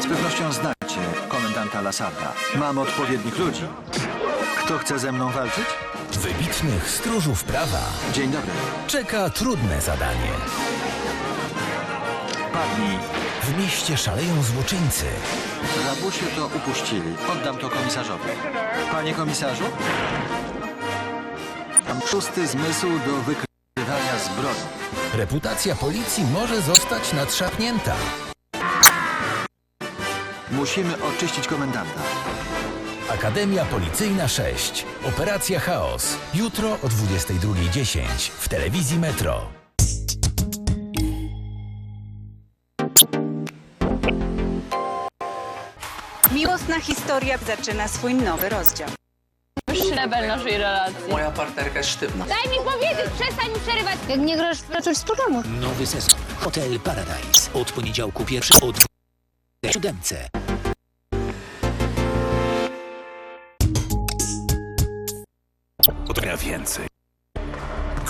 Z pewnością znacie komendanta Lasarda. Mam odpowiednich ludzi. Kto chce ze mną walczyć? Wybitnych stróżów prawa Dzień dobry. czeka trudne zadanie. Padnij. W mieście szaleją złoczyńcy. Rabusie to upuścili. Oddam to komisarzowi. Panie komisarzu? Mam szósty zmysł do Reputacja policji może zostać nadszarpnięta. Musimy oczyścić komendanta. Akademia Policyjna 6. Operacja Chaos. Jutro o 22.10 w telewizji Metro. Miłosna historia zaczyna swój nowy rozdział. Rebel naszej relacji. Moja partnerka jest sztywna. Daj mi powiedzieć, przestań mi przerywać. Jak nie grasz, pracujesz z programu. Nowy sezon. Hotel Paradise. Od poniedziałku pierwszy od siódemce. Potrafię więcej.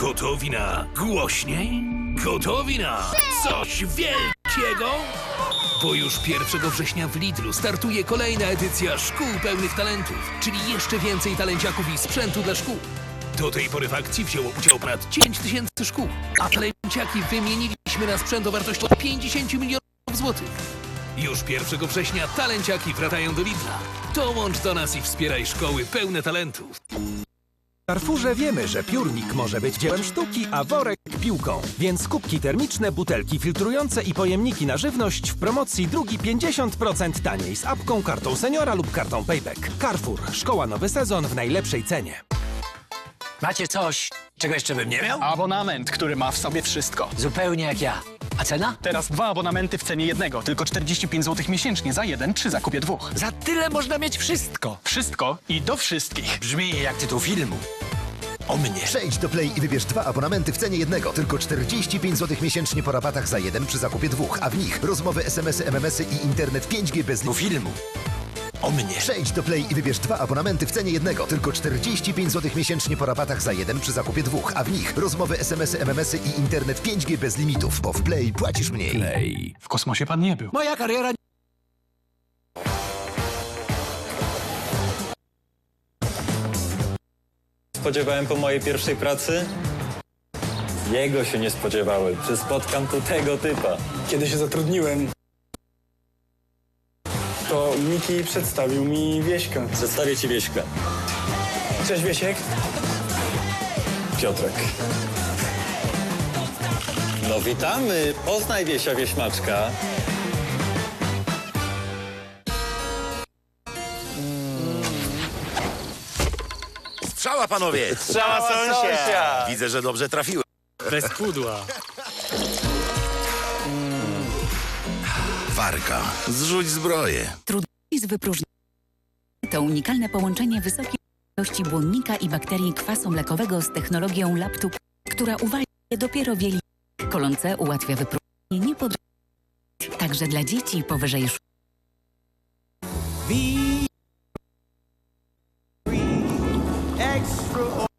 Gotowi na głośniej? Gotowi na coś wielkiego? Bo już 1 września w Lidlu startuje kolejna edycja Szkół Pełnych Talentów, czyli jeszcze więcej talenciaków i sprzętu dla szkół. Do tej pory w akcji wzięło udział ponad 10 tysięcy szkół, a talenciaki wymieniliśmy na sprzęt o wartości 50 milionów złotych. Już 1 września talenciaki wracają do Lidla. Dołącz do nas i wspieraj szkoły pełne talentów. W Carrefourze wiemy, że piórnik może być dziełem sztuki, a worek piłką. Więc kubki termiczne, butelki filtrujące i pojemniki na żywność w promocji drugi 50% taniej z apką, kartą seniora lub kartą payback. Carrefour. Szkoła nowy sezon w najlepszej cenie. Macie coś, czego jeszcze bym nie miał? Abonament, który ma w sobie wszystko. Zupełnie jak ja. A cena? Teraz dwa abonamenty w cenie jednego, tylko 45 zł miesięcznie za jeden przy zakupie dwóch. Za tyle można mieć wszystko. Wszystko i do wszystkich. Brzmi jak tytuł filmu. O mnie. Przejdź do Play i wybierz dwa abonamenty w cenie jednego. Tylko 45 zł miesięcznie po rabatach za jeden przy zakupie dwóch, a w nich rozmowy, SMS-y, MMS-y i internet 5G bez Do filmu. O mnie. Przejdź do Play i wybierz dwa abonamenty w cenie jednego. Tylko 45 zł miesięcznie po rabatach za jeden przy zakupie dwóch, a w nich rozmowy, SMS-y, MMS-y i internet 5G bez limitów, bo w Play płacisz mniej. Play. W kosmosie pan nie był. Moja kariera spodziewałem po mojej pierwszej pracy? Jego się nie spodziewałem, że spotkam tu tego typa. Kiedy się zatrudniłem, to Miki przedstawił mi Wieśkę. Przedstawię ci Wieśka. Cześć Wiesiek. Piotrek. No witamy, poznaj Wiesia Wieśmaczka. Strzała, panowie! Strzała sąsia! Widzę, że dobrze trafiłem. Bez pudła. Warka, zrzuć zbroję. z wypróżnienia. To unikalne połączenie wysokiej ilości błonnika i bakterii kwasu mlekowego z technologią LabTub, która uwalnia je dopiero wieli. Kolon C ułatwia wypróżnienie nie pod... Także dla dzieci powyżej sz- W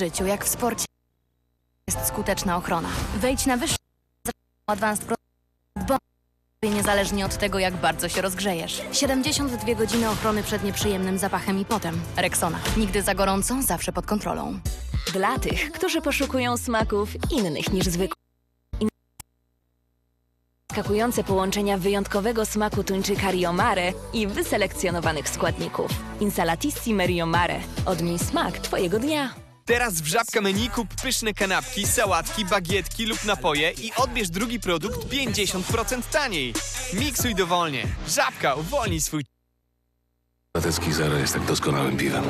życiu, jak w sporcie, jest skuteczna ochrona. Wejdź na wyższy Advanced Pro niezależnie od tego, jak bardzo się rozgrzejesz. 72 godziny ochrony przed nieprzyjemnym zapachem i potem. Rexona. Nigdy za gorąco, zawsze pod kontrolą. Dla tych, którzy poszukują smaków innych niż zwykłe. Skakujące połączenia wyjątkowego smaku tuńczyka Rio Mare i wyselekcjonowanych składników. Insalatissime Rio Mare. Odmień smak twojego dnia. Teraz w Żabka Menu kup pyszne kanapki, sałatki, bagietki lub napoje i odbierz drugi produkt 50% taniej. Miksuj dowolnie. Żabka, uwolnij swój Żatecki Zero jest tak doskonałym piwem.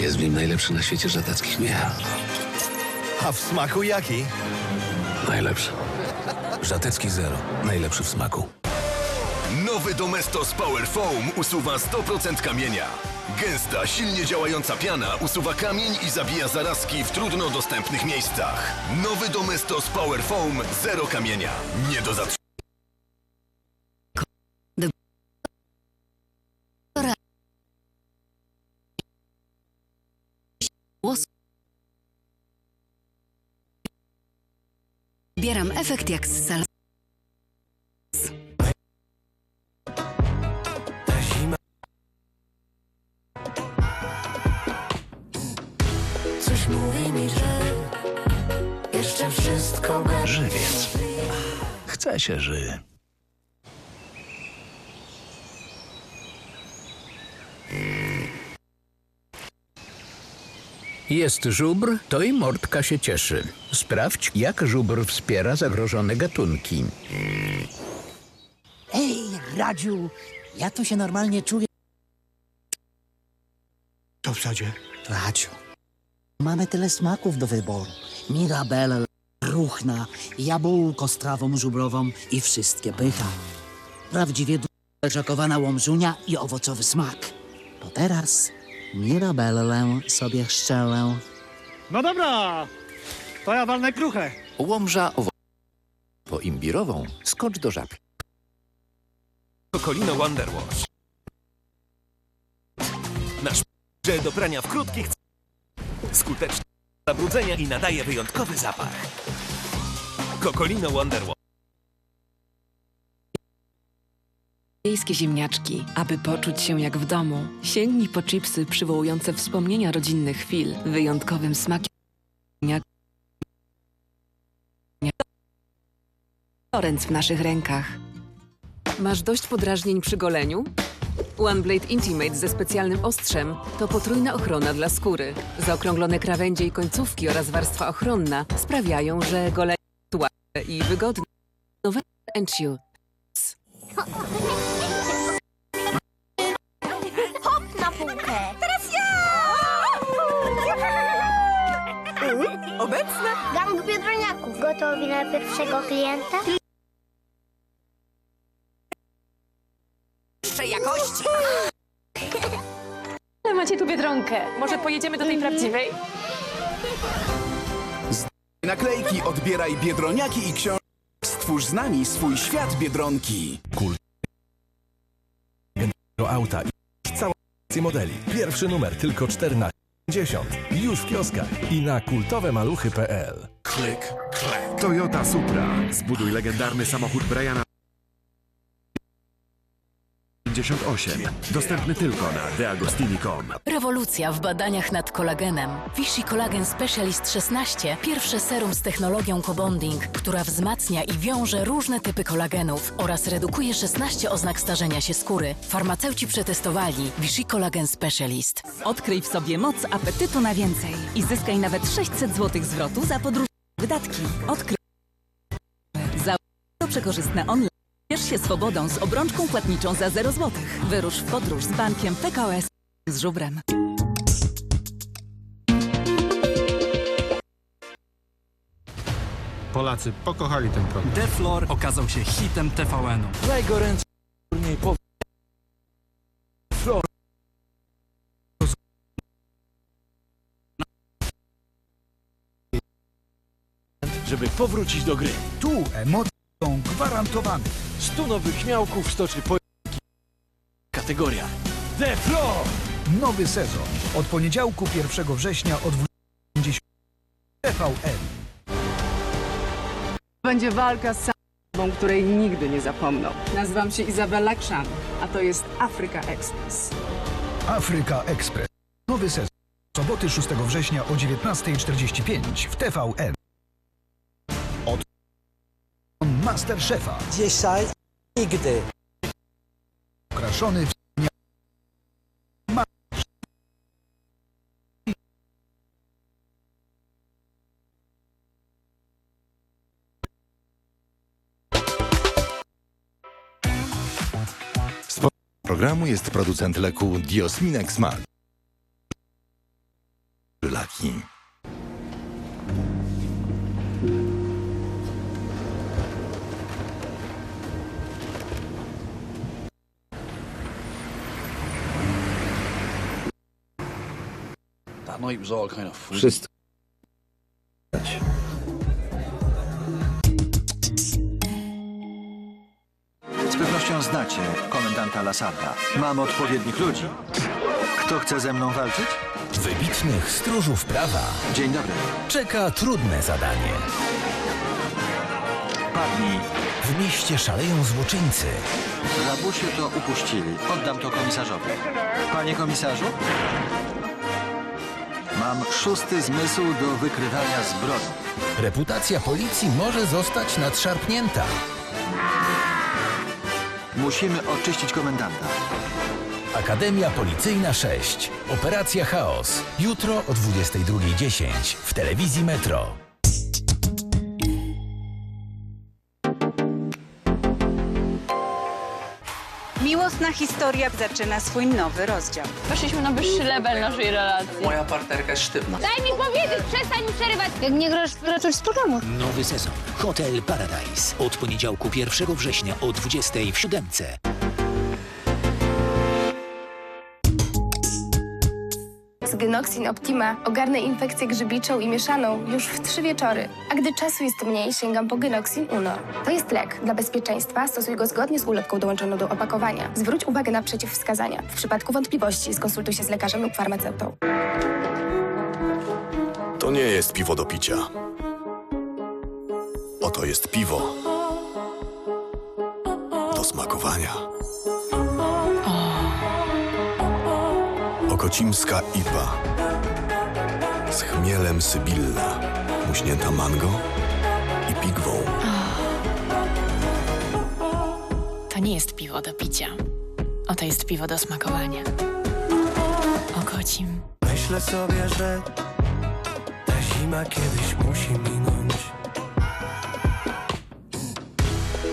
Jest w nim najlepszy na świecie żateckich miech. A w smaku jaki? Najlepszy. Żatecki Zero. Najlepszy w smaku. Nowy Domestos Power Foam usuwa 100% kamienia. Gęsta, silnie działająca piana usuwa kamień i zabija zarazki w trudno dostępnych miejscach. Nowy Domestos Power Foam zero kamienia. Nie do zatrzymania. Bieram efekt jak z sal. Wszystko będzie. Żywiec. Chce się ży. Jest żubr, to i mordka się cieszy. Sprawdź, jak żubr wspiera zagrożone gatunki. Ej, Radziu, ja tu się normalnie czuję. To w sadzie. Radziu, mamy tyle smaków do wyboru. Mirabelle, ruchna, jabłko z trawą żubrową i wszystkie pycha. Prawdziwie czekowana łomżunia i owocowy smak. To teraz Mirabelle sobie szczelę. No dobra, to ja walnę kruchę. Łomża owo... Po imbirową skocz do żabki. Kokolino Wonderwash. Nasz że do prania w krótkich skuteczny zabrudzenia i nadaje wyjątkowy zapach. Kokolino Wonderwash. Wiejskie ziemniaczki. Aby poczuć się jak w domu, sięgnij po chipsy przywołujące wspomnienia rodzinnych chwil, wyjątkowym smakiem. Lorenz w naszych rękach. Masz dość podrażnień przy goleniu? OneBlade Intimate ze specjalnym ostrzem to potrójna ochrona dla skóry. Zaokrąglone krawędzie i końcówki oraz warstwa ochronna sprawiają, że golenie i wygodne. Nowe Enchiu. Hop na półkę! Teraz ja! Obecne? Gang biedroniaków. Gotowi na pierwszego klienta? Jeszcze jakości. Ale macie tu biedronkę. Może pojedziemy do tej prawdziwej? Naklejki, odbieraj biedroniaki i książki. Stwórz z nami swój świat biedronki. Kul. Do auta i cała modeli. Pierwszy numer tylko 14,50. Już w kioskach i na kultowemaluchy.pl. Klik, klik. Toyota Supra. Zbuduj legendarny samochód Briana 58. Dostępny tylko na deagostini.com. Rewolucja w badaniach nad kolagenem. Vichy Collagen Specialist 16. Pierwsze serum z technologią co-bonding, która wzmacnia i wiąże różne typy kolagenów oraz redukuje 16 oznak starzenia się skóry. Farmaceuci przetestowali Vichy Collagen Specialist. Odkryj w sobie moc apetytu na więcej i zyskaj nawet 600 zł zwrotu za podróż wydatki. Odkryj za to przekorzystne online. Ciesz się swobodą z obrączką płatniczą za 0 zł. Wyrusz w podróż z bankiem PKS z żubrem. Polacy pokochali ten program. Deflor okazał się hitem TVN-u. Najgorętszy turniej po... Flor. Żeby powrócić do gry. Tu emocje są gwarantowane. 100 nowych śmiałków stoczy po... Kategoria. Deflor! Nowy sezon. Od poniedziałku 1 września o 20.50 TVN. Będzie walka z samą, której nigdy nie zapomną. Nazywam się Izabela Krzan, a to jest Afryka Express. Afryka Express. Nowy sezon. Soboty 6 września o 19.45 w TVN. Od Masterchefa. Dzisiaj nigdy. Okraszony w programu jest producent leku Diosminex Mag. Laki. Wszystko. Z pewnością znacie komendanta Lasarda. Mam odpowiednich ludzi. Kto chce ze mną walczyć? Wybitnych stróżów prawa Dzień dobry. czeka trudne zadanie. Padnij. W mieście szaleją złoczyńcy. Rabusie to upuścili. Oddam to komisarzowi. Panie komisarzu? Mam szósty zmysł do wykrywania zbrodni. Reputacja policji może zostać nadszarpnięta. Musimy oczyścić komendanta. Akademia Policyjna 6. Operacja Chaos. Jutro o 22.10 w telewizji Metro. historia zaczyna swój nowy rozdział. Weszliśmy na wyższy level naszej relacji. Moja partnerka jest sztywna. Daj mi powiedzieć, przestań mi przerywać. Jak nie grasz, wracasz z programu. Nowy sezon. Hotel Paradise. Od poniedziałku 1 września o 20 w 7. gynoxin optima, ogarnę infekcję grzybiczą i mieszaną już w trzy wieczory. A gdy czasu jest mniej, sięgam po gynoxin uno. To jest lek. Dla bezpieczeństwa stosuj go zgodnie z ulotką dołączoną do opakowania. Zwróć uwagę na przeciwwskazania. W przypadku wątpliwości skonsultuj się z lekarzem lub farmaceutą. To nie jest piwo do picia. Oto jest piwo do smakowania. Okocimska IPA z chmielem Sybilla, muśnięta mango i pigwą. To nie jest piwo do picia. Oto jest piwo do smakowania. Okocim. Myślę sobie, że ta zima kiedyś musi minąć.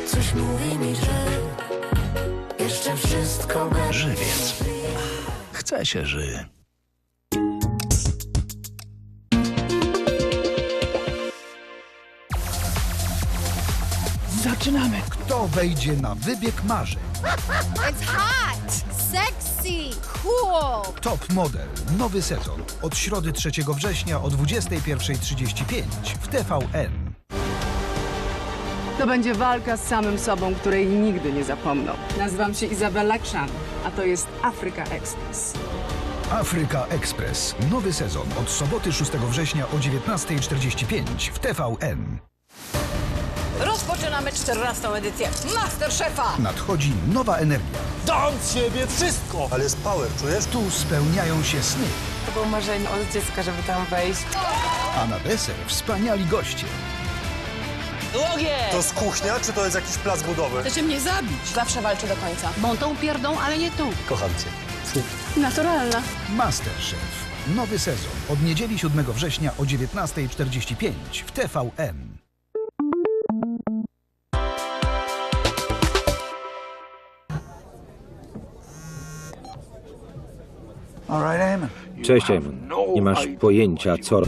Coś mówi mi, że jeszcze wszystko będzie. Żywiec. Chce się ży. Zaczynamy. Kto wejdzie na wybieg marzeń? It's hot, sexy, cool. Top Model. Nowy sezon. Od środy 3 września o 21.35 w TVN. To będzie walka z samym sobą, której nigdy nie zapomną. Nazywam się Izabella Krzan, a to jest Afryka Express. Afryka Express. Nowy sezon od soboty 6 września o 19.45 w TVN. Rozpoczynamy 14. edycję Masterchefa. Nadchodzi nowa energia. Dam ciebie wszystko. Ale jest power, czujesz? Tu spełniają się sny. To było marzenie od dziecka, żeby tam wejść. A na deser wspaniali goście. Ogień! To jest kuchnia, czy to jest jakiś plac budowy? Chcecie mnie zabić? Zawsze walczę do końca. Montą pierdą, ale nie tu. Kocham cię. Naturalna. Masterchef. Nowy sezon od niedzieli 7 września o 19.45 w TVN. Cześć, Eamon. Nie masz pojęcia, co...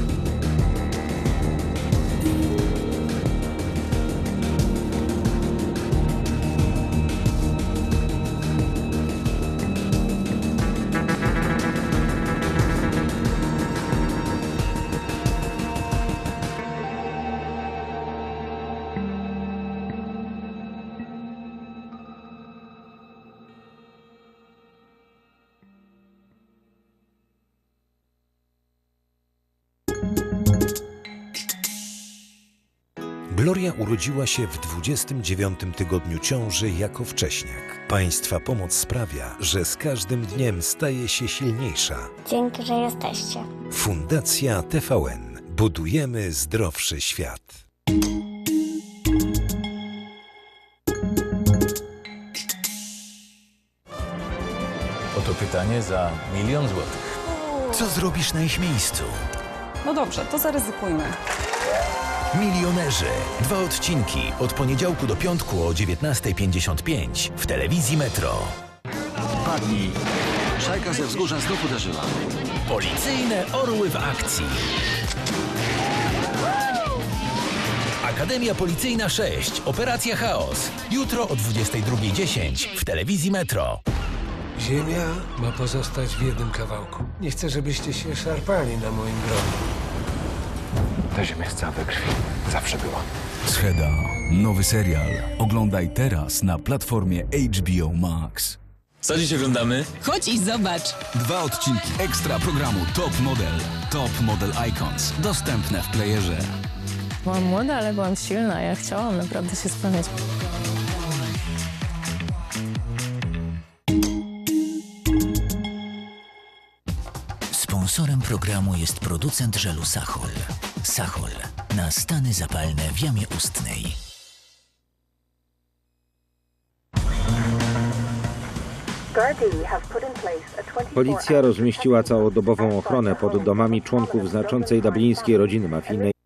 Gloria urodziła się w 29 tygodniu ciąży jako wcześniak. Państwa pomoc sprawia, że z każdym dniem staje się silniejsza. Dzięki, że jesteście. Fundacja TVN. Budujemy zdrowszy świat. Oto pytanie za milion złotych. Co zrobisz na ich miejscu? No dobrze, to zaryzykujmy. Milionerzy. Dwa odcinki od poniedziałku do piątku o 19.55 w telewizji Metro. Padnij. Szajka ze wzgórza znów uderzyła. Policyjne orły w akcji. Akademia Policyjna 6. Operacja Chaos. Jutro o 22.10 w telewizji Metro. Ziemia ma pozostać w jednym kawałku. Nie chcę, żebyście się szarpali na moim grobie. Ta ziemia jest cała we krwi. Zawsze była. Scheda. Nowy serial. Oglądaj teraz na platformie HBO Max. Co dziś oglądamy? Chodź i zobacz. Dwa odcinki ekstra programu Top Model. Top Model Icons. Dostępne w playerze. Byłam młoda, ale byłam silna. Ja chciałam naprawdę się spełniać. Sponsorem programu jest producent żelu Sachol. Sachol na stany zapalne w jamie ustnej. Policja rozmieściła całodobową ochronę pod domami członków znaczącej dublińskiej rodziny mafijnej